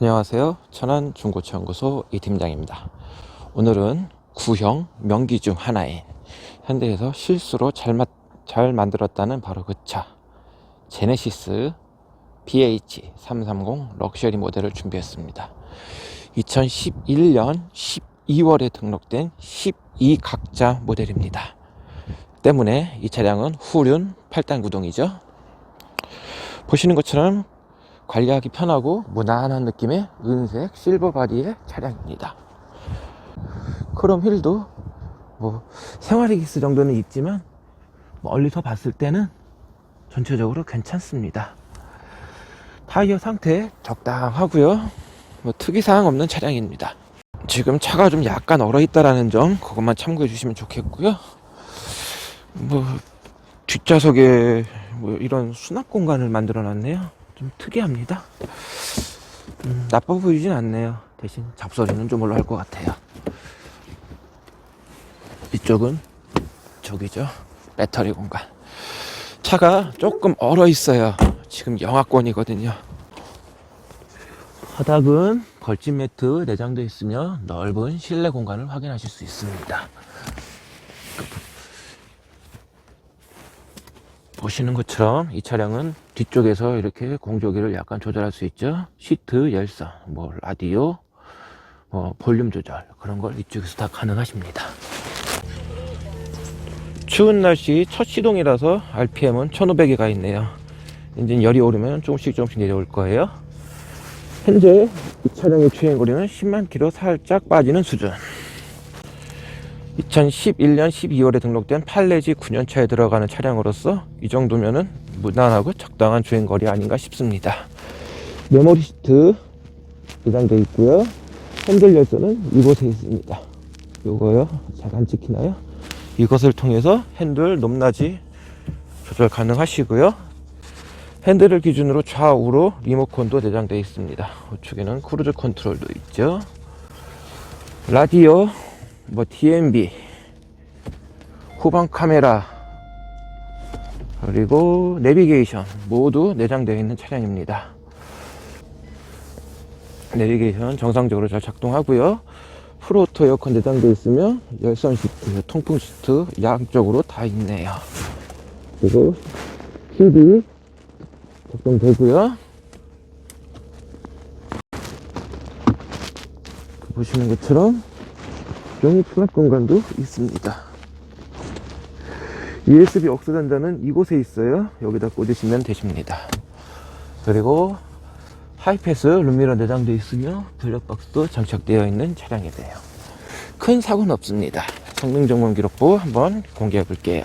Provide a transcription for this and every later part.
안녕하세요. 천안 중고차 연구소 이 팀장입니다. 오늘은 구형 명기 중 하나인 현대에서 실수로 잘, 마- 잘 만들었다는 바로 그 차 제네시스 BH330 럭셔리 모델을 준비했습니다. 2011년 12월에 등록된 12각자 모델입니다. 때문에 이 차량은 후륜 8단 구동이죠. 보시는 것처럼 관리하기 편하고 무난한 느낌의 은색 실버 바디의 차량입니다. 크롬 휠도 뭐 생활의 기스 정도는 있지만 멀리서 봤을 때는 전체적으로 괜찮습니다. 타이어 상태 적당하고요. 뭐 특이사항 없는 차량입니다. 지금 차가 좀 약간 얼어 있다라는 점 그것만 참고해 주시면 좋겠고요. 뭐 뒷좌석에 뭐 이런 수납 공간을 만들어 놨네요. 좀 특이합니다. 음, 나빠 보이진 않네요. 대신 잡소리는 좀 올라갈 것 같아요. 이쪽은 저기죠. 배터리 공간. 차가 조금 얼어 있어요. 지금 영하권이거든요. 바닥은 걸집 매트 내장되어 있으며 넓은 실내 공간을 확인하실 수 있습니다. 보시는 것처럼 이 차량은 뒤쪽에서 이렇게 공조기를 약간 조절할 수 있죠. 시트 열선, 뭐 라디오, 뭐 볼륨 조절 그런 걸 이쪽에서 다 가능하십니다. 추운 날씨 첫 시동이라서 RPM은 1500에 가 있네요. 엔진 열이 오르면 조금씩 조금씩 내려올 거예요. 현재 이 차량의 주행거리는 10만 킬로 살짝 빠지는 수준. 2011년 12월에 등록된 8 내지 9년 차에 들어가는 차량으로서 이 정도면은 무난하고 적당한 주행거리 아닌가 싶습니다. 메모리 시트 내장되어 있고요. 핸들 열선은 이곳에 있습니다. 요거요. 잘 안 찍히나요? 이것을 통해서 핸들 높낮이 조절 가능하시고요. 핸들을 기준으로 좌우로 리모컨도 내장되어 있습니다. 우측에는 크루즈 컨트롤도 있죠. 라디오 뭐 DMB 후방 카메라 그리고 내비게이션 모두 내장되어 있는 차량입니다. 내비게이션 정상적으로 잘 작동하고요. 프로토 에어컨 내장되어 있으며 열선 시트, 통풍 시트 양쪽으로 다 있네요. 그리고 TV 작동되고요. 보시는 것처럼 종이 수납 공간도 있습니다. USB 억스 단자는 이곳에 있어요. 여기다 꽂으시면 되십니다. 그리고 하이패스 룸미러 내장되어 있으며 블랙박스도 장착되어 있는 차량이에요. 큰 사고는 없습니다. 성능 점검 기록부 한번 공개해 볼게요.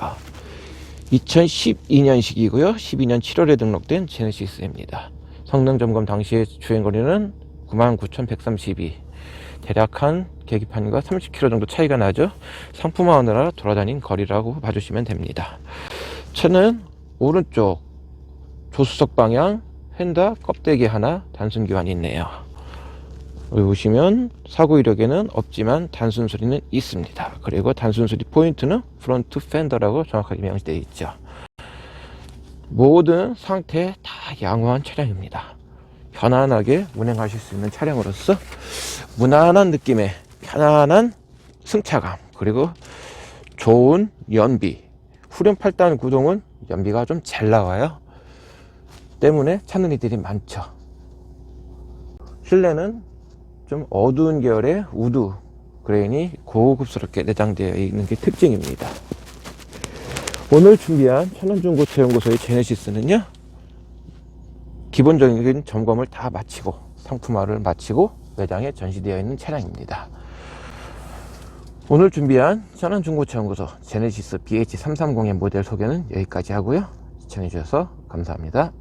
2012년식이고요. 12년 7월에 등록된 제네시스입니다. 성능 점검 당시의 주행거리는 99,132. 대략 한 계기판과 30km 정도 차이가 나죠. 상품화하느라 돌아다닌 거리라고 봐주시면 됩니다. 차는 오른쪽 조수석 방향 휀다 껍데기 하나 단순 교환이 있네요. 여기 보시면 사고 이력에는 없지만 단순 수리는 있습니다. 그리고 단순 수리 포인트는 프론트 팬더라고 정확하게 명시되어 있죠. 모든 상태 다 양호한 차량입니다. 편안하게 운행하실 수 있는 차량으로서 무난한 느낌의 편안한 승차감 그리고 좋은 연비 후륜 8단 구동은 연비가 좀 잘 나와요. 때문에 찾는 이들이 많죠. 실내는 좀 어두운 계열의 우드 그레인이 고급스럽게 내장되어 있는 게 특징입니다. 오늘 준비한 천안중고차연구소의 제네시스는요 기본적인 점검을 다 마치고 상품화를 마치고 매장에 전시되어 있는 차량입니다. 오늘 준비한 천안 중고차 연구소 제네시스 BH330의 모델 소개는 여기까지 하고요. 시청해주셔서 감사합니다.